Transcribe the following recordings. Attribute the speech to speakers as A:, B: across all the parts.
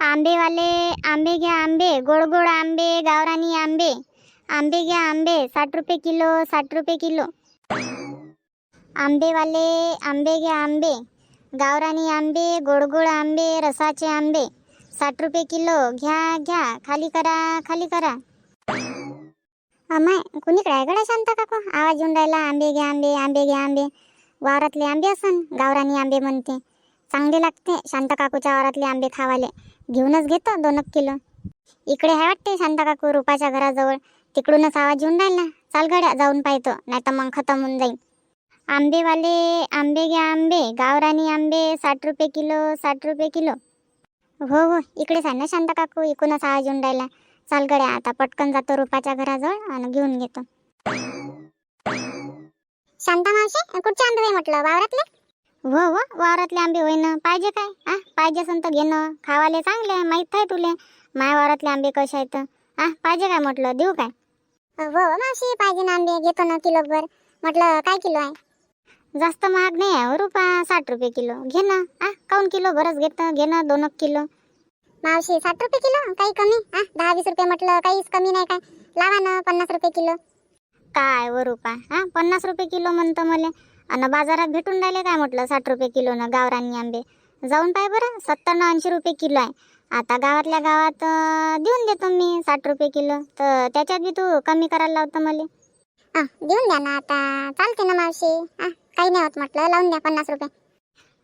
A: आंबेवाले आंबे घ्या आंबे गोड गोड आंबे गावरानी आंबे. आंबे घ्या आंबे साठ रुपये किलो साठ रुपये किलो. आंबेवाले आंबे घ्या आंबे. गावरानी आंबे गोड गोड आंबे रसाचे आंबे. साठ रुपये किलो घ्या घ्या खाली करा खाली करा. अमाय कुणीकडे आहे गड्या शांता काकू आवाज येऊन राहिला आंबे घ्या आंबे आंबे घ्या आंबे. वावरातले आंबे असन गावरानी आंबे म्हणते. चांगले लागते. शांता काकूच्या आंबे खावाले. घेऊनच घेतो दोन एक किलो. इकडे आहे वाटते शांता काकू रुपाच्या घराजवळ. तिकडूनच आवाज येऊन राहिला. चाल गड्या जाऊन पाहतो. नाही तर मग खतम होऊन जाईल आंबेवाले आंबे घ्या आंबे. गावरानी आंबे साठ रुपये किलो साठ रुपये किलो. हो हो. इकडेच आहे ना शांता काकू? इकडूनच आवाज येऊन राहिला. चाल गड्या आता पटकन जातो रुपाच्या घराजवळ आणि घेऊन घेतो. शांता मावशी कुठचे आंबे म्हटलं? वावरातले? हो हो वावरातले आंबे होय ना पाहिजे काय? आ पाहिजे असन तर घेणं. खावाले चांगले माहीत आहे तुले. माय वावरातले आंबे कसे आहेत? आ पाहिजे काय म्हटलं? देऊ काय? हो हो मावशी पाहिजे ना आंबे. घेतो ना किलोभर. म्हटलं काय किलो आहे? जास्त महाग नाही आहे हो रुपा. साठ रुपये किलो. घे ना. आ काऊन किलो? बरंच घेतं. घे ना दोन किलो. मावशी साठ रुपये किलो? काही कमी? आ दहा वीस रुपये म्हटलं काहीच कमी नाही काय. लावा ना पन्नास रुपये किलो. काय व रुपा? हा पन्नास रुपये किलो म्हणतो मला. आणि बाजारात भेटून राहिले काय म्हटलं? साठ रुपये किलो ना गावरानी आंबे. जाऊन पाय बरं सत्तर न ऐंशी रुपये किलो आहे. आता गावातल्या गावात देऊन देतो मी साठ रुपये किलो. तर त्याच्यात बी तू कमी करायला लावतं मला. देऊन द्या ना आता. चालते ना मावशी. हा काही नाही होत म्हटलं. लावून द्या पन्नास रुपये.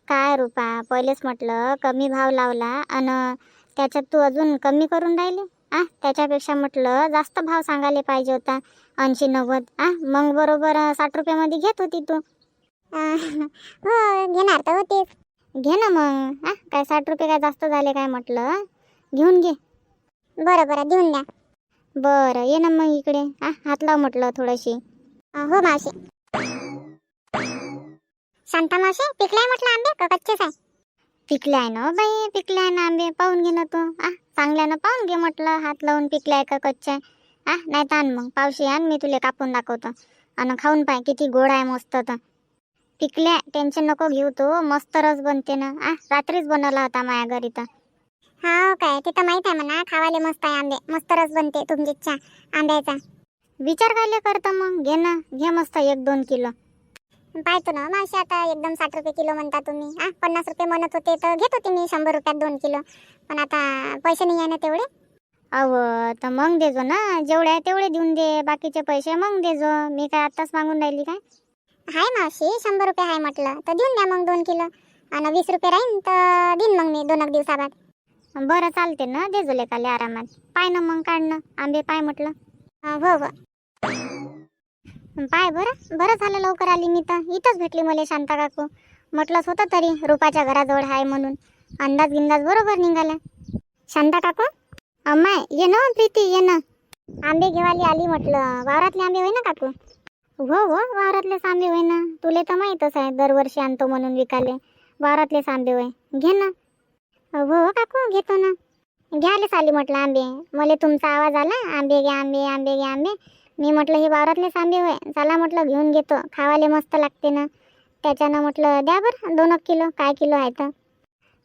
A: काय रुपा पहिलेच म्हटलं कमी भाव लावला आणि त्याच्यात तू अजून कमी करून राहिले? आ त्याच्यापेक्षा म्हटलं जास्त भाव सांगायला पाहिजे होता. ऐंशी नव्वद. आ मग बरोबर साठ रुपयामध्ये घेत होती तू. हो घेणार तर होतीच घे ना मग आ काय साठ रुपये काय जास्त झाले काय म्हटलं? घेऊन घे. बरं बरं देऊन द्या. बरं ये ना मग इकडे आ हात लाव म्हटलं थोडीशी. हो मावशी. शांता मावशी पिकलाय म्हटलं आंबे का कच्चेच आहे? पिकले आहे ना बाई पिकले आहे ना आंबे पाहून घे ना तू आ चांगल्यानं पाहून घे म्हटलं हात लावून पिकले आहे का कच्चे आहे? आ नाही तर आण मग पावशी आण मी तुला कापून दाखवतो. आणि खाऊन पाय किती गोड आहे मस्त तर. पिकल्या टेन्शन नको घेऊ तू. मस्त रस बनते ना. आ रात्रीच बनवला होता माझ्या घरी तर. हा काय ते तर माहीत आहे म्हणा. खावाले मस्त आहे आंबे. मस्त रस बनते तुमची इच्छा आंब्याचा. विचार काय करतो मग? घे ना. घे मस्त एक दोन किलो. पाहतो ना मावशी आता एकदम साठ रुपये किलो म्हणता तुम्ही. हा पन्नास रुपये म्हणत होते तर घेत होते मी शंभर रुपयात दोन किलो. पण आता पैसे नाही आहे ना तेवढे? अव तर मग देजो ना. जेवढे आहे तेवढे देऊन दे. बाकीचे पैसे मग देजो. मी काय आत्ताच मागून राहिली काय? हाय मावशी शंभर रुपये आहे म्हटलं. तर देऊन द्या मग दोन किलो. आणि वीस रुपये राहीन तर देईन मग मी दोन एक दिवसाबाद. बरं चालते ना देजो लेकाले आरामात. पाय ना मग काढ ना आंबे पाय म्हटलं. हा, हो. पाय बरं बरं झालं लवकर आली मी तर. इथंच भेटली मला शांता काकू. म्हटलंच होतं तरी रुपाच्या घराजवळ आहे म्हणून. अंदाज गिंदाज बरोबर निघाला शांता काकू? अम्माय ये ना प्रीती ये ना. आंबे घेवाली आली म्हटलं. वावरातले आंबे होय ना काकू? हो हो वावरातले आंबे होय ना. तुले तर माहीतच आहे दरवर्षी आणतो म्हणून विकाले. वावरातले आंबे होय. घे ना. हो, हो काकू घेतो ना. घ्यायलाच आली म्हटलं आंबे. मला तुमचा आवाज आला. आंबे घ्या आंबे आंबे घ्या आंबे. मी म्हटलं हे वावरातलेच आंबे होय. चला म्हटलं घेऊन घेतो. खावाले मस्त लागते ना. त्याच्यानं म्हटलं द्या बरं दोन एक किलो. काय किलो आहे तर?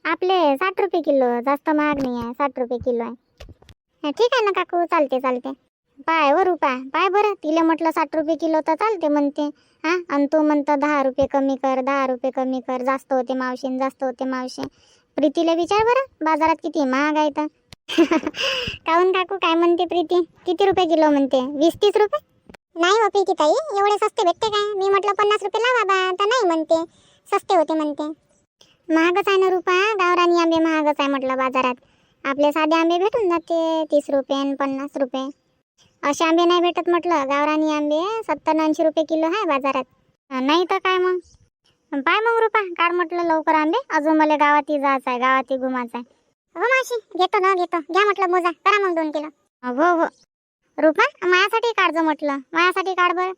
A: आपले साठ रुपये किलो. जास्त महाग नाही आहे. साठ रुपये किलो आहे. ठीक आहे ना काकू. चालते चालते. पाय वर रुपा पाय बरं. तिला म्हटलं साठ रुपये किलो तर चालते म्हणते. हा? आणि तू म्हणतं दहा रुपये कमी कर दहा रुपये कमी कर. जास्त होते मावशी जास्त होते मावशी. प्रीतीला विचार बरं बाजारात किती महाग आहे तर. काहून काकू? काय म्हणते प्रीती? किती रुपये किलो म्हणते? वीस तीस रुपये? नाही हो प्रीती ताई एवढे सस्ते भेटते काय? मी म्हटलं पन्नास रुपये लावा बा तर नाही म्हणते. सस्ते होते म्हणते. महागच आहे ना रुपा? गावरानी आंबे महागच आहे म्हटलं बाजारात. आपले साधे आंबे भेटून जाते तीस रुपये आणि पन्नास रुपये. असे आंबे नाही भेटत म्हटलं. गावरानी आंबे सत्तर ऐंशी रुपये किलो आहे बाजारात. नाही तर काय मग? पाय मग रुपा. काढ म्हटलं लवकर आंबे. अजून मला गावातही जायचं आहे गावातही घुमायचं आहे. हो मावशी घेतो ना घेतो. घ्या म्हटलं मोजा. करा मग दोन किलो. हो हो. रुपा माझ्यासाठी काढजो म्हटलं. माझ्यासाठी काढ बरं.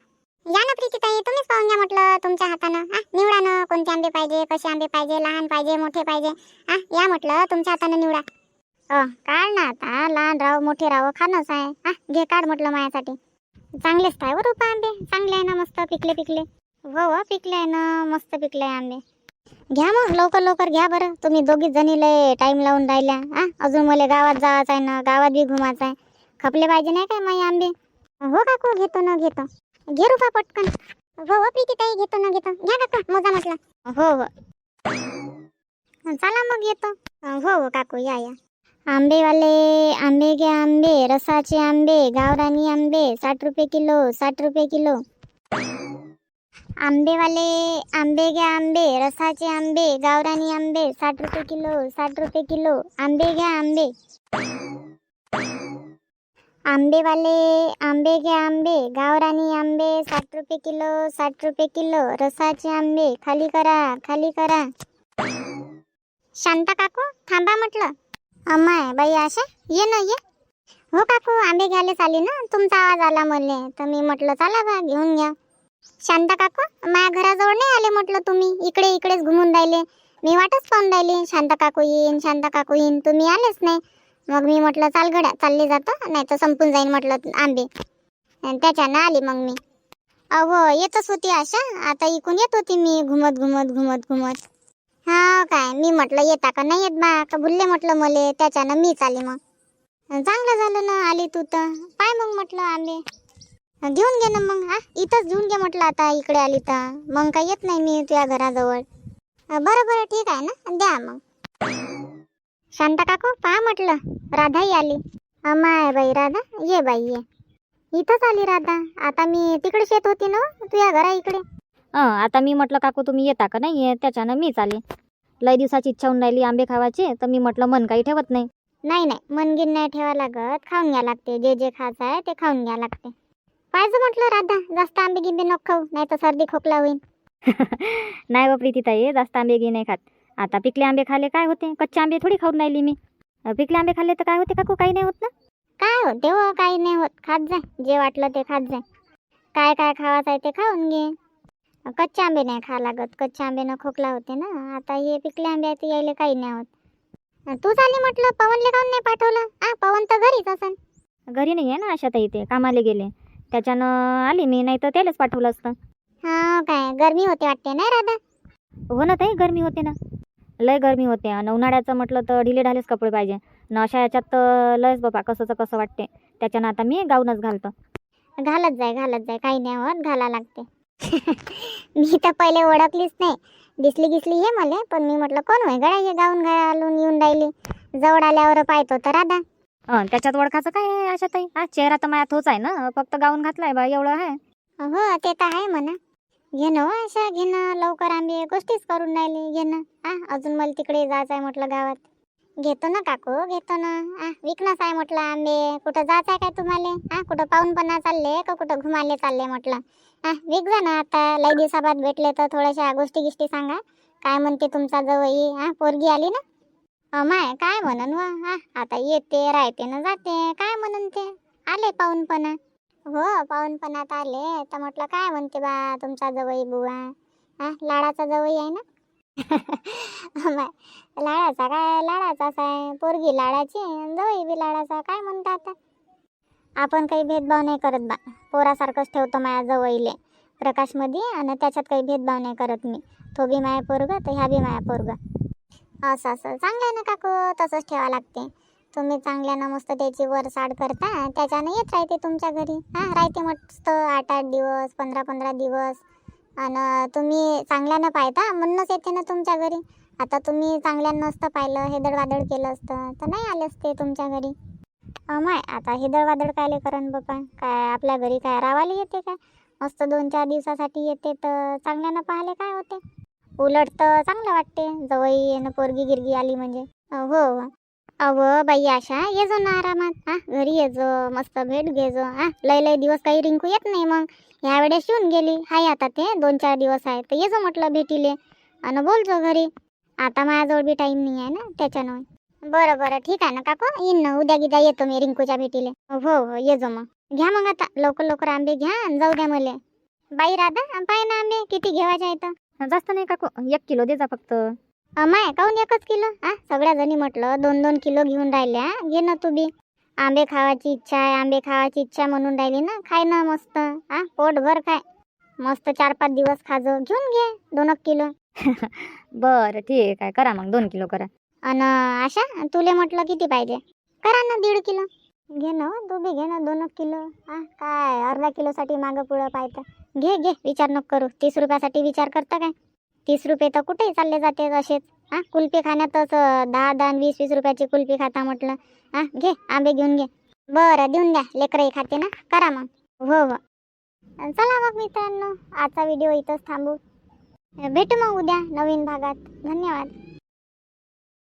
A: या ना प्रीतीताई तुम्हीच पाहून घ्या म्हटलं तुमच्या हातानं. हा निवडा ना कोणते आंबे पाहिजे कसे आंबे पाहिजे लहान पाहिजे मोठे पाहिजे. हा या म्हटलं तुमच्या हातानं निवडा. काढ ना आता लहान राव मोठे राव खाणंच आहे. हा घे काढ म्हटलं माझ्यासाठी चांगलेच काय हो रुपा आंबे? चांगले आहे ना मस्त पिकले पिकले. हो हो पिकले आहे ना मस्त पिकले आहे आंबे. घ्या मग लवकर लवकर घ्या बरं. तुम्ही दोघी जणी लय टाईम लावून राहिल्या. हा अजून मला गावात जायचं आहे ना गावात बी घुमायचं आहे. खपले पाहिजे नाही काय माई आंबे? हो काकू घेतो ना घेतो. घे रुपा पटकन. हो हो प्रीती ताई घेतो ना घेतो. घ्या काकू मजा म्हटलं. हो हो. चला मग येतो. हो हो काकू या या. आंबेवाले आंबे घे आंबे रसाचे आंबे गावरानी आंबे साठ रुपये किलो साठ रुपये किलो. आंबेवाले आंबे घ्या आंबे रसाचे आंबे गावरानी आंबे साठ रुपये किलो साठ रुपये किलो. आंबे घ्या आंबे. आंबेवाले आंबे घ्या आंबे गावरानी आंबे साठ रुपये किलो साठ रुपये किलो. रसाचे आंबे खाली करा खाली करा. शांता काकू थांबा म्हटलं. अम्माय बाई आशा ये ना ये. हो काकू आंबे घ्यायला चाली ना? तुमचा आवाज आला मले. तर मी म्हटलं चला बा घेऊन घ्या शांता काकू माझ्या घराजवळ नाही आले म्हटलं तुम्ही. इकडे इकडेच घुमून राहिले. मी वाटच पाहून राहिली. शांता काकू येईन शांता काकू येईन. तुम्ही आलेच नाही. मग मी म्हटलं चाल गड्या चालले जातो. नाही तर संपून जाईन म्हटलं आंबे. त्याच्यानं आली मग मी. अहो येतच होती आशा. आता इकून येत होती मी. घुमत घुमत घुमत घुमत. हा काय मी म्हटलं येता का नाही येत बा? का भुलले म्हटलं मले? त्याच्यानं मी चाले मग. चांगलं झालं ना आली तू तर. पाय मग म्हटलं आले. घेऊन घे ना मग हा? इथंच घेऊन घे म्हटलं आता इकडे आली तर. मग काय येत नाही मी तुझ्या घराजवळ. बरं बरं ठीक आहे ना? द्या मग. शांता काकू पहा म्हटलं. राधाही आली. माय बाई राधा. ये बाई ये. इथंच आली राधा. आता मी तिकडे शेत होती ना तुझ्या घरा इकडे.
B: हं आता मी म्हटलं काकू तुम्ही येता का नाही? त्याच्यानं मीच आले. लय दिवसाची इच्छा होऊन राहिली आंबे खावायचे तर मी म्हटलं मन काही ठेवत नाही.
A: नाही नाही मनगिन नाही ठेवा लागत. खाऊन घ्या लागते. जे जे खायचं आहे ते खाऊन घ्या लागते. पाहिजे म्हटलं राधा. जास्त आंबे गिंबे नको खाऊ नाही तर सर्दी खोकला होईल
B: नाही व प्रीतीताई जास्त आंबे गी नाही खात. आता पिकले आंबे खाले काय होते? कच्चे आंबे थोडी खाऊन राहिली मी. अं, पिकले आंबे खाल्ले तर काय होते काकू? काही नाही होत ना?
A: काय होते हो काही नाही होत. खात जाय. जे वाटलं ते खात जाय. काय काय खावायचं आहे ते खाऊन घे. कच्चे आंबे नाही खा लागत. कच्चे आंबेनं खोकला होते ना. आता हे पिकले आंबे आहेत यायले काही नाही होत. तू झाली म्हटलं पवनले काऊन नाही पाठवलं? आ पवन तर घरीच असन.
B: घरी नाही आहे ना अशा ताई ते कामाला गेले. त्याच्यानं आली मी नाही तर त्यालाच पाठवलं असतं.
A: हा काय गरमी होते वाटते नाही राधा?
B: हो ना ताई गरमी होते ना. लय गरमी होते. आणि उन्हाळ्याचं म्हटलं तर ढिले ढालेच कपडे पाहिजे. न अशा याच्यात तर लयच बाबा कसंच कसं वाटते. त्याच्यानं आता मी गाऊनच घालतो.
A: घालत जाय घालत जाय. काही नाही होत घाला लागते. मी तर पहिले ओळखलीच नाही. दिसली गिसली हे मला पण मी म्हटलं कोण होय गड्या हे गाऊन घालून येऊन राहिली? जवळ आल्यावर पाहतो तर राधा
B: अं, त्याच्यात ओळखाचं काय आहे आशा ताई हा चेहरा तर माझ्या तोच आहे ना? फक्त गाऊन घातलाय बा एवढं आहे.
A: हो ते तर आहे म्हणा. घे ना हो अशा घे ना. लवकर आंबे गोष्टीच करून राहिली. घे ना. आ अजून मला तिकडे जायचं आहे म्हटलं गावात. घेतो ना काकू घेतो ना. आ विकणंच आहे म्हटलं आंबे. कुठं जायचं आहे काय तुम्हाला? हा कुठं पाहूनपणा चालले का कुठं घुमाले चालले म्हटलं. आ विक जा ना आता. लई दिवसाबाद भेटले तर थोड्याशा गोष्टी गिष्टी सांगा. काय म्हणते तुमचा जवळ हा? पोरगी आली ना? अमाय काय म्हणन व? हा आता येते राहते ना जाते. काय म्हणन ते? आले पाहूनपणा हो पाहुणपणात आले. तर म्हटलं काय म्हणते बा तुमचा जवई बुवा? हा लाडाचा जवळ आहे ना? लाडाचा काय लाडाचाच आहे. पोरगी लाडाची आणि बी लाडाचा काय म्हणता आता? आपण काही भेदभाव नाही करत बा. पोरासारखंच ठेवतो माझ्या जवळीले प्रकाशमध्ये आणि त्याच्यात काही भेदभाव नाही करत मी. तो बी माया पोरग तर ह्या बी माया पोरग. असं असं. चांगलं आहे ना काकू? तसंच ठेवा लागते. तुम्ही चांगल्यानं मस्त त्याची वरसाड करता. त्याच्यानं येत राहते तुमच्या घरी. हां राहते मस्त आठ आठ दिवस पंधरा पंधरा दिवस. आणि तुम्ही चांगल्यानं पाहता म्हणूनच येते ना तुमच्या घरी. आता तुम्ही चांगल्यानं नसतं पाहिलं हेदळवादळ केलं असतं तर नाही आले असते तुमच्या घरी. माय आता हेदळवादळ कायले करण बापा काय आपल्या घरी काय रावाले येते काय? मस्त दोन चार दिवसासाठी येते तर चांगल्यानं पाहिले काय होते? उलट तर चांगलं वाटते जवळ येणं पोरगी गिरगी आली म्हणजे. हो हो. अव बाई आशा ये जो ना आरामात. हा घरी ये जो मस्त भेट घे जो. हा लय लय दिवस काही रिंकू येत नाही मग. ह्या वेळेस येऊन गेली. हाय आता ते दोन चार दिवस आहे. तर ये जो म्हटलं भेटीले. आणि बोल जो घरी. आता माझ्याजवळ बी टाईम नाही आहे ना त्याच्यानं बरं बरं ठीक आहे ना काकू? येईन ना उद्या गिद्या येतो मी रिंकूच्या भेटीले. हो हो ये जो मग. घ्या मग आता लवकर लवकर आंबे घ्या आणि जाऊ द्या मले. बाई राधा पाय ना आंबे किती घेवायचे आहेत?
B: जास्त नाही काकू एक किलो दे जा फक्त.
A: अमाय काऊन एकच किलो? हा सगळ्या जणी म्हटलं दोन दोन किलो घेऊन राहिल्या घे ना तू बी. आंबे खावायची इच्छा आहे आंबे खावायची इच्छा म्हणून राहिली ना खाय ना मस्त हा पोटभर खाय. मस्त चार पाच दिवस खाजो घेऊन घे दोन किलो.
B: बरं ठीक आहे करा मग दोन किलो करा.
A: अन आशा तुले म्हटलं किती पाहिजे? करा ना दीड किलो. घे ना हो, तू बी घे ना दोन किलो हा काय अर्धा किलोसाठी मागं पुढं पाहतं घे घे विचार नको करू. तीस रुपयासाठी विचार करता काय? तीस रुपये तर कुठेही चालले जाते असेच. हां कुल्फी खाण्यातच दहा दहा वीस वीस रुपयाची कुल्फी खाता म्हटलं. हां घे आंबे घेऊन घे. बरं देऊन द्या लेकरही खाते ना? करा मग. हो हो. चला मग मित्रांनो आजचा व्हिडिओ इथंच थांबू. भेटू मग उद्या नवीन भागात. धन्यवाद.